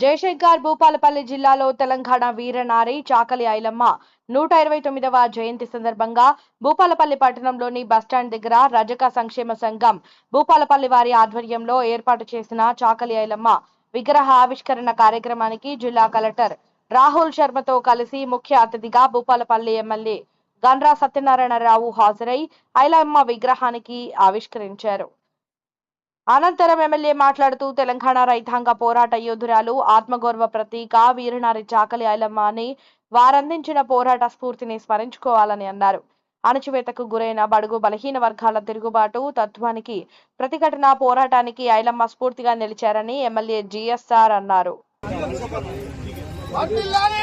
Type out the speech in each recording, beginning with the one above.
జయశంకర్ భూపాలపల్లి జిల్లాలో తెలంగాణ వీరనారి చాకలి ఐలమ్మ నూట ఇరవై తొమ్మిదవ జయంతి సందర్భంగా భూపాలపల్లి పట్టణంలోని బస్టాండ్ దగ్గర రజక సంక్షేమ సంఘం భూపాలపల్లి వారి ఆధ్వర్యంలో ఏర్పాటు చేసిన చాకలి ఐలమ్మ విగ్రహ ఆవిష్కరణ కార్యక్రమానికి జిల్లా కలెక్టర్ రాహుల్ శర్మతో కలిసి ముఖ్య అతిథిగా భూపాలపల్లి ఎమ్మెల్యే గండ్రా సత్యనారాయణరావు హాజరై ఐలమ్మ విగ్రహానికి ఆవిష్కరించారు. అనంతరం ఎమ్మెల్యే మాట్లాడుతూ తెలంగాణ రైతాంగ పోరాట యోధురాలు ఆత్మగౌరవ ప్రతీక వీరనారి చాకలి ఐలమ్మ అని వారందించిన పోరాట స్ఫూర్తిని స్మరించుకోవాలని అన్నారు. అణచివేతకు గురైన బడుగు బలహీన వర్గాల తిరుగుబాటు తత్వానికి ప్రతిఘటన పోరాటానికి ఐలమ్మ స్ఫూర్తిగా నిలిచారని ఎమ్మెల్యే జిఎస్ఆర్ అన్నారు. వర్ధిల్లాలి,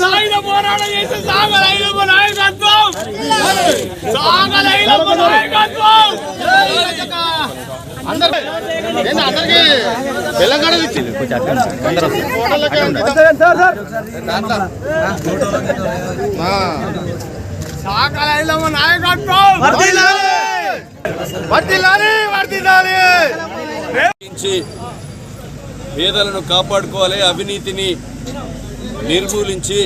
సాయుధ పోరాటం చేసి నాయకత్వం. నాయకత్వం. అందరికి తెలంగాణ ఇచ్చింది నాయకత్వం. పేదలను కాపాడుకోవాలి అవినీతిని నిర్మూలించి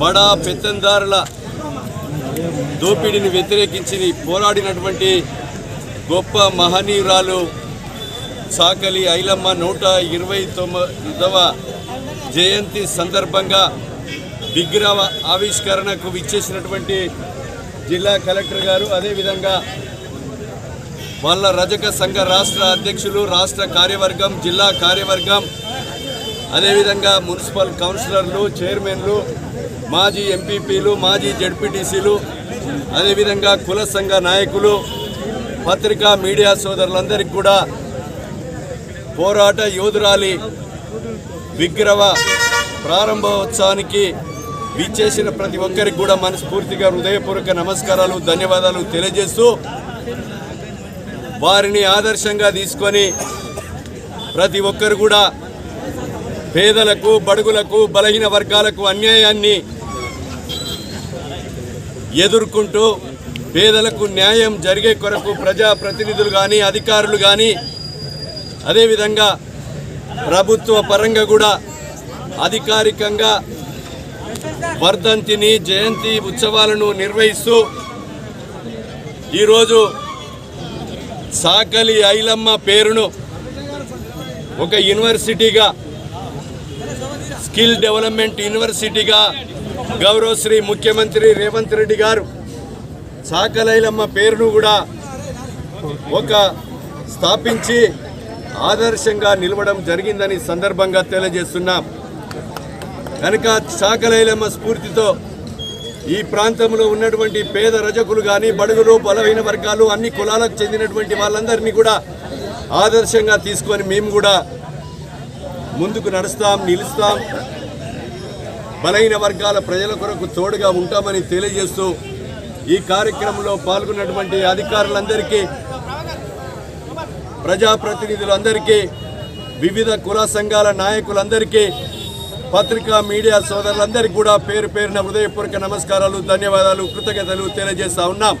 బడా పెత్తందారుల దోపిడీని వ్యతిరేకించి పోరాడినటువంటి గొప్ప మహనీయురాలు సాకలి ఐలమ్మ నూట ఇరవై తొమ్మిదవ జయంతి సందర్భంగా విగ్రహ ఆవిష్కరణకు విచ్చేసినటువంటి జిల్లా కలెక్టర్ గారు అదేవిధంగా వాళ్ళ రజక సంఘ రాష్ట్ర అధ్యక్షులు రాష్ట్ర కార్యవర్గం జిల్లా కార్యవర్గం అదేవిధంగా మున్సిపల్ కౌన్సిలర్లు చైర్మన్లు మాజీ ఎంపీపీలు మాజీ జడ్పీటీసీలు అదేవిధంగా కుల సంఘ నాయకులు పత్రికా మీడియా సోదరులందరికీ కూడా పోరాట యోధురాలి విగ్రహ ప్రారంభోత్సవానికి విచ్చేసిన ప్రతి ఒక్కరికి కూడా మనస్ఫూర్తిగా హృదయపూర్వక నమస్కారాలు ధన్యవాదాలు తెలియజేస్తూ వారిని ఆదర్శంగా తీసుకొని ప్రతి ఒక్కరు కూడా పేదలకు బడుగులకు బలహీన వర్గాలకు అన్యాయాన్ని ఎదుర్కొంటూ పేదలకు న్యాయం జరిగే కొరకు ప్రజాప్రతినిధులు కానీ అధికారులు కానీ అదేవిధంగా ప్రభుత్వ పరంగా కూడా అధికారికంగా వర్ధంతిని జయంతి ఉత్సవాలను నిర్వహిస్తూ ఈరోజు సాకలి ఐలమ్మ పేరును ఒక యూనివర్సిటీగా స్కిల్ డెవలప్మెంట్ యూనివర్సిటీగా గౌరవశ్రీ ముఖ్యమంత్రి రేవంత్ రెడ్డి గారు సాకలైలమ్మ పేరును కూడా ఒక స్థాపించి ఆదర్శంగా నిలవడం జరిగిందని సందర్భంగా తెలియజేస్తున్నాం. కనుక సాకలైలమ్మ స్ఫూర్తితో ఈ ప్రాంతంలో ఉన్నటువంటి పేద రజకులు కానీ బడుగులు బలహీన వర్గాలు అన్ని కులాలకు చెందినటువంటి వాళ్ళందరినీ కూడా ఆదర్శంగా తీసుకొని మేము కూడా ముందుకు నడుస్తాం నిలుస్తాం. బలహీన వర్గాల ప్రజల కొరకు తోడుగా ఉంటామని తెలియజేస్తూ ఈ కార్యక్రమంలో పాల్గొన్నటువంటి అధికారులందరికీ ప్రజాప్రతినిధులందరికీ వివిధ కుల సంఘాల నాయకులందరికీ పత్రికా మీడియా సోదరులందరికీ కూడా పేరు పేరున హృదయపూర్వక నమస్కారాలు ధన్యవాదాలు కృతజ్ఞతలు తెలియజేస్తా ఉన్నాం.